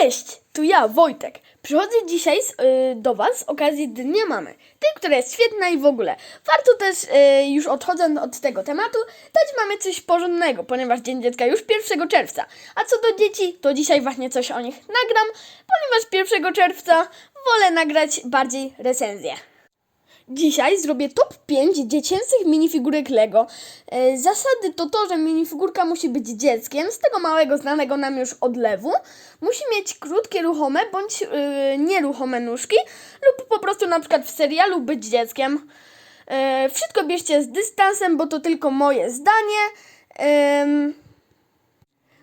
Cześć, tu ja, Wojtek. Przychodzę dzisiaj z, y, do Was z okazji Dnia Mamy. Tej, która jest świetna i w ogóle. Warto też, y, już odchodząc od tego tematu, dać mamy coś porządnego, ponieważ Dzień Dziecka już 1 czerwca. A co do dzieci, to dzisiaj właśnie coś o nich nagram, ponieważ 1 czerwca wolę nagrać bardziej recenzję. Dzisiaj zrobię top 5 dziecięcych minifigurek Lego. E, Zasady to to, że minifigurka musi być dzieckiem z tego małego, znanego nam już odlewu. Musi mieć krótkie, ruchome bądź yy, nieruchome nóżki lub po prostu na przykład w serialu być dzieckiem. E, wszystko bierzcie z dystansem, bo to tylko moje zdanie. Em,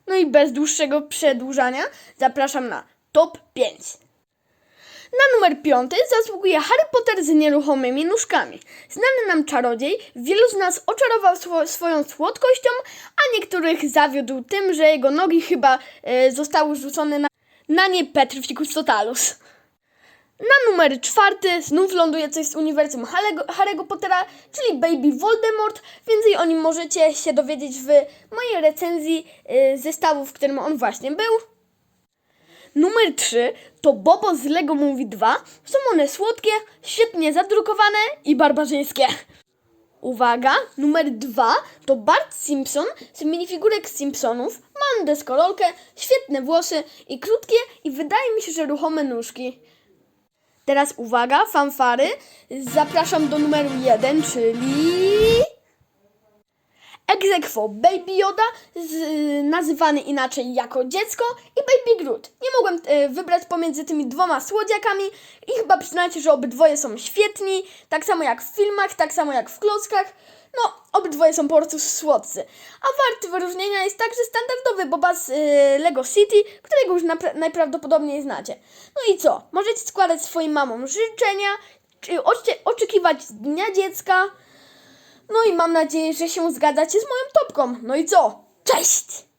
no i bez dłuższego przedłużania zapraszam na top 5. Na numer piąty zasługuje Harry Potter z nieruchomymi nóżkami. Znany nam czarodziej wielu z nas oczarował swo- swoją słodkością, a niektórych zawiódł tym, że jego nogi chyba e, zostały rzucone na, na nie Petrificus Totalus. Na numer czwarty znów ląduje coś z uniwersum Harry'ego Pottera, czyli Baby Voldemort. Więcej o nim możecie się dowiedzieć w mojej recenzji e, zestawu, w którym on właśnie był. Numer 3 to Bobo z Lego Movie 2. Są one słodkie, świetnie zadrukowane i barbarzyńskie. Uwaga, numer 2 to Bart Simpson z minifigurek Simpsonów. Mam deskorolkę, świetne włosy i krótkie i wydaje mi się, że ruchome nóżki. Teraz uwaga, fanfary. Zapraszam do numeru 1, czyli... Egzekwo Baby Yoda, z, nazywany inaczej jako dziecko i Baby Groot. Nie mogłem e, wybrać pomiędzy tymi dwoma słodziakami i chyba przyznacie, że obydwoje są świetni, tak samo jak w filmach, tak samo jak w klockach. No, obydwoje są po prostu słodcy. A warty wyróżnienia jest także standardowy Boba z e, Lego City, którego już najprawdopodobniej znacie. No i co? Możecie składać swoim mamom życzenia, czy oczekiwać Dnia Dziecka, no i mam nadzieję, że się zgadzacie z moją topką. No i co? Cześć!